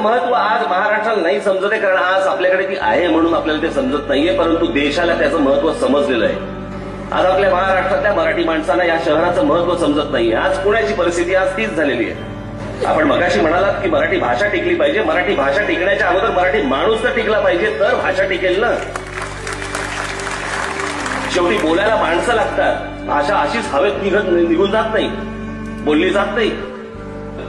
महत्त्व आज महाराष्ट्राला नाही समजत आहे कारण आज आपल्याकडे ती आहे म्हणून आपल्याला ते समजत नाहीये परंतु देशाला त्याचं महत्त्व समजलेलं आहे. आज आपल्या महाराष्ट्रातल्या मराठी माणसांना या शहराचं महत्त्व समजत नाही आज पुण्याची परिस्थिती आज तीच झालेली आहे. आपण मगाशी म्हणालात की मराठी भाषा टिकली पाहिजे. मराठी भाषा टिकण्याच्या अगोदर मराठी माणूस तर टिकला पाहिजे तर भाषा टिकेल ना. शेवटी बोलायला माणसं लागतात. भाषा अशीच हवेत निघत निघून जात नाही. बोलली जात नाही.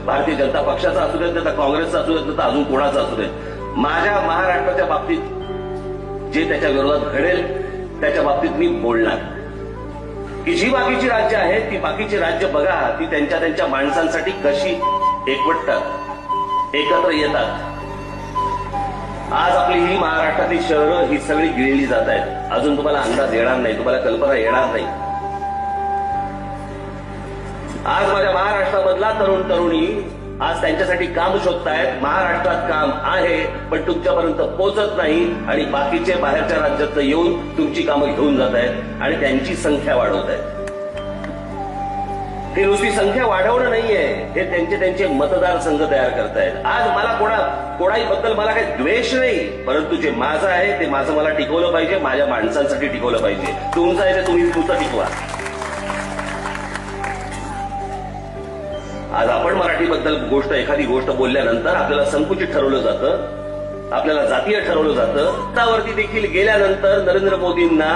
भारतीय जनता पक्षाचा असू देत नाही तर काँग्रेसचा असू देत नाही तर अजून कोणाचा असू देत. माझ्या महाराष्ट्राच्या बाबतीत जे त्याच्या विरोधात घडेल त्याच्या बाबतीत मी बोलणार. की जी बाकीची राज्य आहेत ती बाकीची राज्य बघा ती त्यांच्या त्यांच्या माणसांसाठी कशी एकवटतात एकत्र येतात. आज आपली ही महाराष्ट्रातली शहरं ही सगळी गिळली जात आहेत. अजून तुम्हाला अंदाज येणार नाही तुम्हाला कल्पना येणार नाही. आज माझ्या महाराष्ट्रामधला तरुण तरुणी आज त्यांच्यासाठी काम शोधतायत. महाराष्ट्रात काम आहे पण तुमच्यापर्यंत पोहोचत नाही आणि बाकीचे बाहेरच्या राज्यात येऊन तुमची कामं घेऊन जात आहेत आणि त्यांची संख्या वाढवत आहेत ही नुसती संख्या वाढवणं नाहीये हे त्यांचे त्यांचे मतदारसंघ तयार करतायत. आज मला कोणा कोणाही बद्दल मला काही द्वेष नाही परंतु जे माझं आहे ते माझं मला टिकवलं पाहिजे माझ्या माणसांसाठी टिकवलं पाहिजे. तुमचं आहे ते तुम्ही तुमचं टिकवा. आज आपण मराठीबद्दल गोष्ट एखादी गोष्ट बोलल्यानंतर आपल्याला संकुचित ठरवलं जातं आपल्याला जातीय ठरवलं जातं. त्यावरती देखील गेल्यानंतर नरेंद्र मोदींना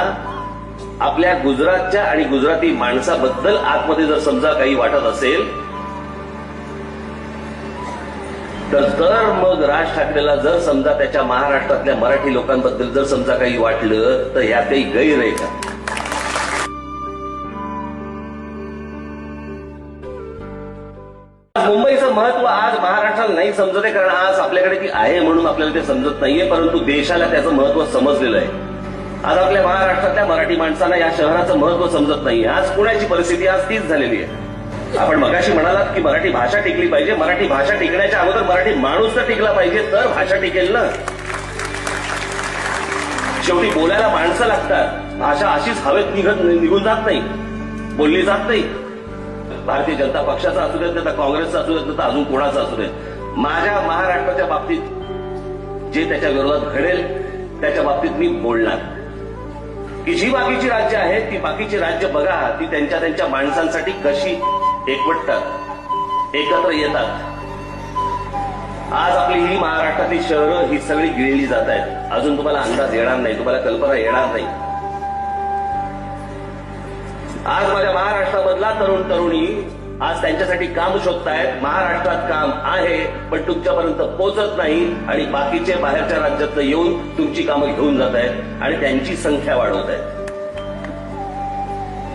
आपल्या गुजरातच्या आणि गुजराती माणसाबद्दल आतमध्ये जर समजा काही वाटत असेल तर तर मग राज ठाकरेला जर समजा त्याच्या महाराष्ट्रातल्या मराठी लोकांबद्दल जर समजा काही वाटलं तर ह्यात काही गैर आहे का? मुंबईचं महत्त्व आज महाराष्ट्राला नाही समजत आहे कारण आज आपल्याकडे ती आहे म्हणून आपल्याला ते समजत नाहीये परंतु देशाला त्याचं महत्त्व समजलेलं आहे. आज आपल्या महाराष्ट्रातल्या मराठी माणसांना या शहराचं महत्त्व समजत नाही आज पुण्याची परिस्थिती आज तीच झालेली आहे. आपण मगाशी म्हणालात की मराठी भाषा टिकली पाहिजे मराठी भाषा टिकण्याच्या अगोदर मराठी माणूस तर टिकला पाहिजे तर भाषा टिकेल ना. शेवटी बोलायला माणसं लागतात. भाषा अशीच हवेत निघत निघून जात नाही बोलली जात नाही. भारतीय जनता पक्षाचा असू देत नाही काँग्रेसचा असू देत नाही अजून कोणाचा असू देत माझ्या महाराष्ट्राच्या बाबतीत जे त्याच्या विरोधात घडेल त्याच्या बाबतीत मी बोलणार. की जी बाकीची राज्य आहेत ती बाकीची राज्य बघा ती त्यांच्या त्यांच्या माणसांसाठी कशी एकवटतात एकत्र येतात. आज आपली ही महाराष्ट्रातली शहरं ही सगळी गिळली जात आहेत. अजून तुम्हाला अंदाज येणार नाही तुम्हाला कल्पना येणार नाही. आज माझ्या महाराष्ट्रामधला तरुण तरुणी आज त्यांच्यासाठी काम शोधतायत. महाराष्ट्रात काम आहे पण तुमच्यापर्यंत पोहोचत नाही आणि बाकीचे बाहेरच्या राज्यात येऊन तुमची कामं घेऊन जात आहेत आणि त्यांची संख्या वाढवत आहेत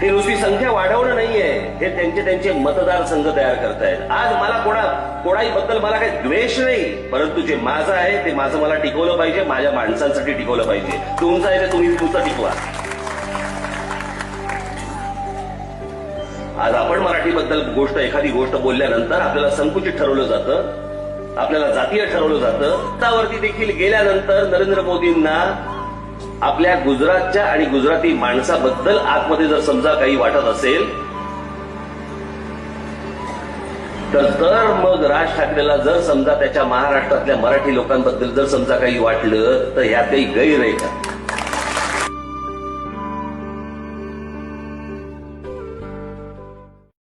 ही नुसती संख्या वाढवणं नाहीये हे त्यांचे त्यांचे मतदारसंघ तयार करतायत. आज मला कोणा कोणाही बद्दल मला काही द्वेष नाही परंतु जे माझं आहे ते माझं मला टिकवलं पाहिजे माझ्या माणसांसाठी टिकवलं पाहिजे. तुमचं आहे ते तुम्ही तुमचं टिकवा. आज आपण मराठीबद्दल गोष्ट एखादी गोष्ट बोलल्यानंतर आपल्याला संकुचित ठरवलं जातं आपल्याला जातीय ठरवलं जातं. त्यावरती देखील गेल्यानंतर नरेंद्र मोदींना आपल्या गुजरातच्या आणि गुजराती माणसाबद्दल आतमध्ये जर समजा काही वाटत असेल तर मग राज ठाकरेला जर समजा त्याच्या महाराष्ट्रातल्या मराठी लोकांबद्दल जर समजा काही वाटलं तर ह्यातही काही गैर आहे का?